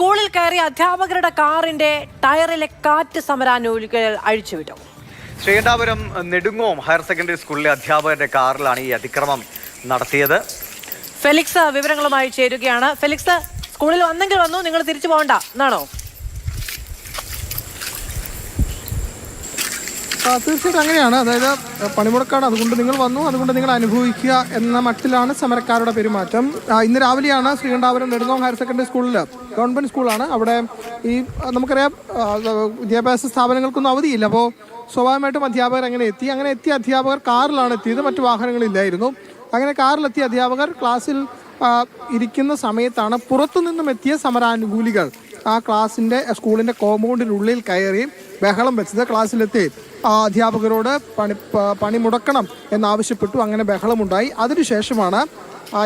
സ്കൂളിൽ കയറിയ അധ്യാപകരുടെ കാറിന്റെ ടയറിലെ കാറ്റ് സമരാനുകൂലികൾ അഴിച്ചുവിട്ടു. ശ്രീകണ്ഠാപുരം നെടുങ്ങോം ഹയർ സെക്കൻഡറി സ്കൂളിലെ അധ്യാപകരുടെ കാറിലാണ് ഈ അതിക്രമം നടത്തിയത്. ഫെലിക്സ് വിവരങ്ങളുമായി ചേരുകയാണ്. ഫെലിക്സ് സ്കൂളിൽ വന്നെങ്കിൽ വന്നു നിങ്ങൾ തിരിച്ചു പോകണ്ട. എന്നാണോ? തീർച്ചയായിട്ടും അങ്ങനെയാണ്. അതായത് പണിമുടക്കാണ്. അതുകൊണ്ട് നിങ്ങൾ വന്നു. അതുകൊണ്ട് നിങ്ങൾ അനുഭവിക്കുക എന്ന മട്ടിലാണ് സമരക്കാരുടെ പെരുമാറ്റം. ഇന്ന് രാവിലെയാണ് ശ്രീകണ്ഠാപുരം നെടുങ്ങോം ഹയർ സെക്കൻഡറി സ്കൂളിൽ ഗവൺമെന്റ് സ്കൂളാണ്. അവിടെ ഈ നമുക്കറിയാം വിദ്യാഭ്യാസ സ്ഥാപനങ്ങൾക്കൊന്നും അവധിയില്ല. അപ്പോൾ സ്വാഭാവികമായിട്ടും അധ്യാപകർ അങ്ങനെ എത്തി. അങ്ങനെ എത്തിയ അധ്യാപകർ കാറിലാണ് എത്തിയത്. മറ്റു വാഹനങ്ങളില്ലായിരുന്നു. അങ്ങനെ കാറിലെത്തിയ അധ്യാപകർ ക്ലാസ്സിൽ ഇരിക്കുന്ന സമയത്താണ് പുറത്തുനിന്നും എത്തിയ സമരാനുകൂലികൾ ആ ക്ലാസ്സിന്റെ സ്കൂളിന്റെ കോമ്പൗണ്ടിനുള്ളിൽ കയറി ബഹളം വെച്ചത്. ക്ലാസ്സിലെത്തി. ആ അധ്യാപകരോട് പണി പണി മുടക്കണം എന്നാവശ്യപ്പെട്ടു. അങ്ങനെ ബഹളമുണ്ടായി. അതിനുശേഷമാണ്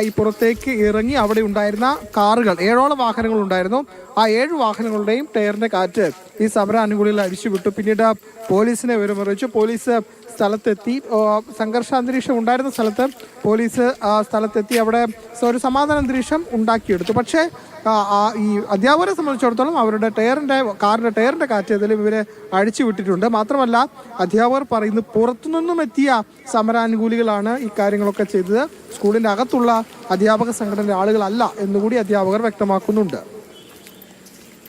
ഈ പുറത്തേക്ക് ഇറങ്ങി അവിടെ ഉണ്ടായിരുന്ന കാറുകൾ ഏഴോളം വാഹനങ്ങൾ ഉണ്ടായിരുന്നു. ആ ഏഴ് വാഹനങ്ങളുടെയും ടയറിന്റെ കാറ്റ് ഈ സമര അനുകൂലികൾ അഴിച്ചുവിട്ടു പിന്നീട് പോലീസിനെ വിവരമറിയിച്ചു പോലീസ് സ്ഥലത്തെത്തി. സംഘർഷാന്തരീക്ഷം ഉണ്ടായിരുന്ന സ്ഥലത്ത് പോലീസ് ആ, സ്ഥലത്തെത്തി. അവിടെ ഒരു സമാധാന അന്തരീക്ഷം ഉണ്ടാക്കിയെടുത്തു. പക്ഷേ ഈ അധ്യാപകരെ സംബന്ധിച്ചിടത്തോളം അവരുടെ ടയറിന്റെ കാറിന്റെ ടയറിന്റെ കാറ്റ് ഏതായാലും ഇവരെ അഴിച്ചു വിട്ടിട്ടുണ്ട്. മാത്രമല്ല അധ്യാപകർ പറയുന്നു പുറത്തുനിന്നും എത്തിയ സമരാനുകൂലികളാണ് ഈ കാര്യങ്ങളൊക്കെ ചെയ്തത്. സ്കൂളിന്റെ അകത്തുള്ള അധ്യാപക സംഘടനയിലെ ആളുകളല്ല എന്നുകൂടി അധ്യാപകർ വ്യക്തമാക്കുന്നുണ്ട്.